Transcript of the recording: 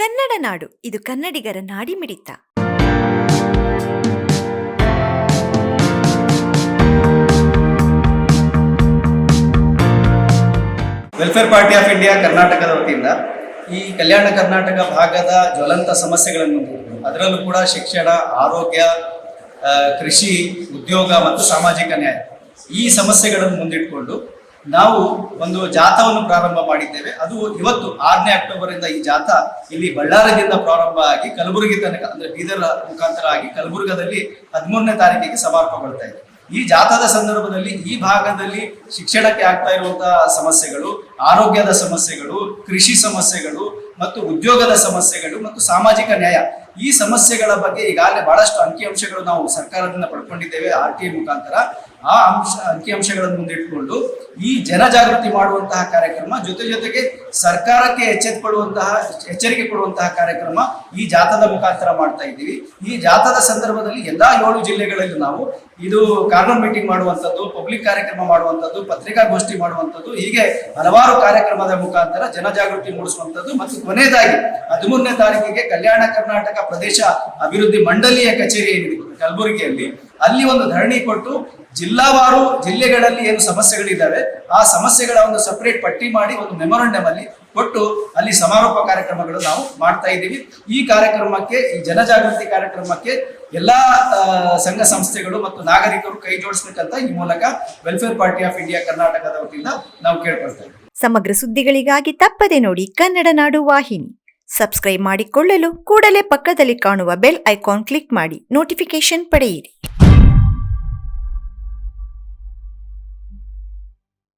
ಕನ್ನಡ ನಾಡು, ಇದು ಕನ್ನಡಿಗರ ನಾಡಿಮಿಡಿತ ವೆಲ್ಫೇರ್ ಪಾರ್ಟಿ ಆಫ್ ಇಂಡಿಯಾ ಕರ್ನಾಟಕದ ವತಿಯಿಂದ ಈ ಕಲ್ಯಾಣ ಕರ್ನಾಟಕ ಭಾಗದ ಜ್ವಲಂತ ಸಮಸ್ಯೆಗಳನ್ನು ಅದರಲ್ಲೂ ಕೂಡ ಶಿಕ್ಷಣ, ಆರೋಗ್ಯ ಕೃಷಿ, ಉದ್ಯೋಗ ಮತ್ತು ಸಾಮಾಜಿಕ ನ್ಯಾಯ. ಈ ಸಮಸ್ಯೆಗಳನ್ನು ಮುಂದಿಟ್ಕೊಂಡು ನಾವು ಒಂದು ಜಾಥವನ್ನು ಪ್ರಾರಂಭ ಮಾಡಿದ್ದೇವೆ. ಅದು ಇವತ್ತು ಆರನೇ ಅಕ್ಟೋಬರ್ ಇಂದ ಈ ಜಾಥಾ ಇಲ್ಲಿ ಬಳ್ಳಾರಿಯಿಂದ ಪ್ರಾರಂಭ ಆಗಿ ಕಲಬುರಗಿ ತನಕ, ಅಂದ್ರೆ ಬೀದರ್ ಮುಖಾಂತರ ಆಗಿ ಕಲಬುರ್ಗದಲ್ಲಿ ಹದಿಮೂರನೇ ತಾರೀಕಿಗೆ ಸಮಾರೋಪಗೊಳ್ತಾ ಇದೆ. ಈ ಜಾಥಾದ ಸಂದರ್ಭದಲ್ಲಿ ಈ ಭಾಗದಲ್ಲಿ ಶಿಕ್ಷಣಕ್ಕೆ ಆಗ್ತಾ ಇರುವಂತಹ ಸಮಸ್ಯೆಗಳು, ಆರೋಗ್ಯದ ಸಮಸ್ಯೆಗಳು, ಕೃಷಿ ಸಮಸ್ಯೆಗಳು ಮತ್ತು ಉದ್ಯೋಗದ ಸಮಸ್ಯೆಗಳು ಮತ್ತು ಸಾಮಾಜಿಕ ನ್ಯಾಯ, ಈ ಸಮಸ್ಯೆಗಳ ಬಗ್ಗೆ ಈಗಾಗಲೇ ಬಹಳಷ್ಟು ಅಂಕಿಅಂಶಗಳು ನಾವು ಸರ್ಕಾರದಿಂದ ಪಡ್ಕೊಂಡಿದ್ದೇವೆ, ಆರ್ ಟಿ ಮುಖಾಂತರ. ಆ ಅಂಶ ಅಂಕಿಅಂಶಗಳನ್ನು ಮುಂದಿಟ್ಟುಕೊಂಡು ಈ ಜನಜಾಗೃತಿ ಮಾಡುವಂತಹ ಕಾರ್ಯಕ್ರಮ, ಜೊತೆ ಜೊತೆಗೆ ಸರ್ಕಾರಕ್ಕೆ ಎಚ್ಚೆತ್ತುಕೊಳ್ಳುವಂತಹ, ಎಚ್ಚರಿಕೆ ಕೊಡುವಂತಹ ಕಾರ್ಯಕ್ರಮ ಈ ಜಾಥಾದ ಮುಖಾಂತರ ಮಾಡ್ತಾ ಇದ್ದೀವಿ. ಈ ಜಾಥಾದ ಸಂದರ್ಭದಲ್ಲಿ ಎಲ್ಲಾ ಏಳು ಜಿಲ್ಲೆಗಳಲ್ಲಿ ನಾವು ಇದು ಕಾರ್ನರ್ ಮೀಟಿಂಗ್ ಮಾಡುವಂಥದ್ದು, ಪಬ್ಲಿಕ್ ಕಾರ್ಯಕ್ರಮ ಮಾಡುವಂಥದ್ದು, ಪತ್ರಿಕಾಗೋಷ್ಠಿ ಮಾಡುವಂಥದ್ದು, ಹೀಗೆ ಹಲವಾರು ಕಾರ್ಯಕ್ರಮದ ಮುಖಾಂತರ ಜನಜಾಗೃತಿ ಮೂಡಿಸುವಂಥದ್ದು ಮತ್ತು ಕೊನೆಯದಾಗಿ ಹದಿಮೂರನೇ ತಾರೀಕಿಗೆ ಕಲ್ಯಾಣ ಕರ್ನಾಟಕ ಪ್ರದೇಶ ಅಭಿವೃದ್ಧಿ ಮಂಡಳಿಯ ಕಚೇರಿ ಏನಿದೆ, ಕಲಬುರಗಿಯಲ್ಲಿ. ಅಲ್ಲಿ ಒಂದು ಧರಣಿ ಕೊಟ್ಟು ಜಿಲ್ಲಾವಾರು ಜಿಲ್ಲೆಗಳಲ್ಲಿ ಏನು ಸಮಸ್ಯೆಗಳಿದ್ದಾವೆ, ಆ ಸಮಸ್ಯೆಗಳ ಒಂದು ಸಪರೇಟ್ ಪಟ್ಟಿ ಮಾಡಿ ಒಂದು ಮೆಮೊರಂಡಮ್ ಅಲ್ಲಿ ಕೊಟ್ಟು ಅಲ್ಲಿ ಸಮಾರೋಪ ಕಾರ್ಯಕ್ರಮಗಳು ನಾವು ಮಾಡ್ತಾ ಇದ್ದೀವಿ. ಈ ಕಾರ್ಯಕ್ರಮಕ್ಕೆ, ಈ ಜನಜಾಗೃತಿ ಕಾರ್ಯಕ್ರಮಕ್ಕೆ ಎಲ್ಲಾ ಸಂಘ ಸಂಸ್ಥೆಗಳು ಮತ್ತು ನಾಗರಿಕರು ಕೈ ಜೋಡಿಸ್ಬೇಕಂತ ಈ ಮೂಲಕ ವೆಲ್ಫೇರ್ ಪಾರ್ಟಿ ಆಫ್ ಇಂಡಿಯಾ ಕರ್ನಾಟಕದ ವತಿಯಿಂದ ನಾವು ಕೇಳ್ಕೊಳ್ತಾ ಇದ್ದೀವಿ. ಸಮಗ್ರ ಸುದ್ದಿಗಳಿಗಾಗಿ ತಪ್ಪದೆ ನೋಡಿ ಕನ್ನಡ ನಾಡು ವಾಹಿನಿ. ಸಬ್ಸ್ಕ್ರೈಬ್ ಮಾಡಿಕೊಳ್ಳಲು ಕೂಡಲೇ ಪಕ್ಕದಲ್ಲಿ ಕಾಣುವ ಬೆಲ್ ಐಕಾನ್ ಕ್ಲಿಕ್ ಮಾಡಿ ನೋಟಿಫಿಕೇಶನ್ ಪಡೆಯಿರಿ.